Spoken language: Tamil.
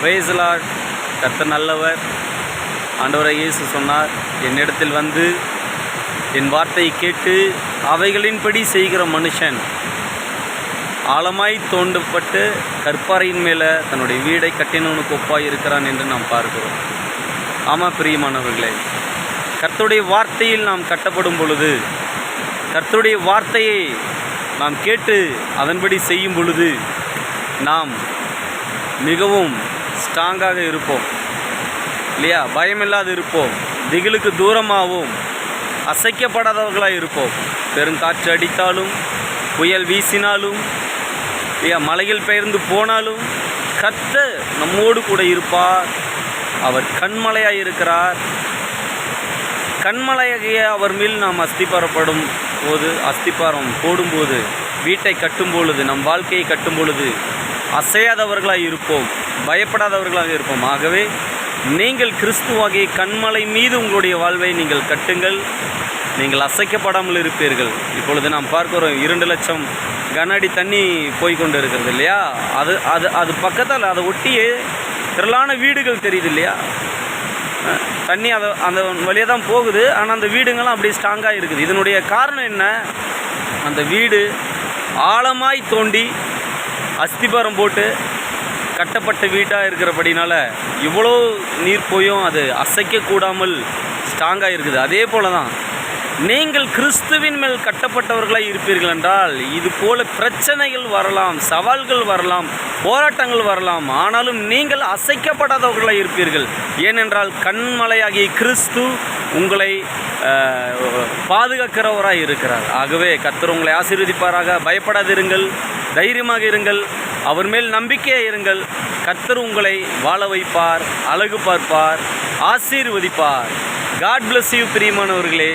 பிரேசலாட் கத்த நல்லவர். ஆண்டவரை இயேசு சொன்னார் என்னிடத்தில் வந்து என் வார்த்தையை கேட்டு அவைகளின்படி செய்கிற மனுஷன் ஆழமாய் தோண்டப்பட்டு கற்பாறையின் மேலே தன்னுடைய வீடை கட்டினவனுக்கு ஒப்பாய் இருக்கிறான் என்று நாம் பார்க்கிறோம். ஆமாம் பிரியமானவர்களே. கர்த்துடைய வார்த்தையில் நாம் கட்டப்படும் பொழுது கர்த்துடைய வார்த்தையை நாம் கேட்டு அதன்படி செய்யும் பொழுது நாம் மிகவும் ஸ்ட்ராங்காக இருப்போம். இல்லையா? பயமில்லாது இருப்போம். திகிலுக்கு தூரமாகவும் அசைக்கப்படாதவர்களாக இருப்போம். பெருங்காற்று அடித்தாலும் புயல் வீசினாலும் இல்லையா? மலையில் பெயர்ந்து போனாலும் கத்த நம்மோடு கூட இருப்பார். அவர் கண்மலையாக இருக்கிறார். கண்மலையாகிய அவர் மேல் நாம் அஸ்திபாரப்படும் போது அஸ்திபாரம் போடும்போது வீட்டை கட்டும் பொழுது நம் வாழ்க்கையை கட்டும் பொழுது அசையாதவர்களாக இருப்போம் பயப்படாதவர்களாக இருப்போம். ஆகவே நீங்கள் கிறிஸ்துவாகிய கண்மலை மீது உங்களுடைய வாழ்வை நீங்கள் கட்டுங்கள். நீங்கள் அசைக்கப்படாமல் இருப்பீர்கள். இப்பொழுது நாம் பார்க்கிறோம் இரண்டு லட்சம் கன அடி தண்ணி போய்கொண்டு இருக்கிறது இல்லையா? அது அது அது பக்கத்தால் அதை ஒட்டியே திரளான வீடுகள் தெரியுது இல்லையா? தண்ணி அதை அந்த வழியாக தான் போகுது. ஆனால் அந்த வீடுங்கள்லாம் அப்படியே ஸ்ட்ராங்காக இருக்குது. இதனுடைய காரணம் என்ன? அந்த வீடு ஆழமாய் தோண்டி அஸ்திபாரம் போட்டு கட்டப்பட்ட வீட்டாக இருக்கிறபடினால இவ்வளோ நீர் போயும் அது அசைக்கக்கூடாமல் ஸ்ட்ராங்காக இருக்குது. அதே போல தான் நீங்கள் கிறிஸ்துவின் மேல் கட்டப்பட்டவர்களாக இருப்பீர்கள் என்றால் இது போல பிரச்சனைகள் வரலாம் சவால்கள் வரலாம் போராட்டங்கள் வரலாம் ஆனாலும் நீங்கள் அசைக்கப்படாதவர்களாக இருப்பீர்கள். ஏனென்றால் கண்மலையாகிய கிறிஸ்து உங்களை பாதுகாக்கிறவராக இருக்கிறார். ஆகவே கத்தர் உங்களை ஆசீர்வதிப்பாராக. பயப்படாதிருங்கள். தைரியமாக இருங்கள். அவர் மேல் நம்பிக்கையாக இருங்கள். கர்த்தர் உங்களை வாழ வைப்பார் அழகு பார்ப்பார் ஆசீர்வதிப்பார். காட் பிளஸ் யூ பிரியமானவர்களே.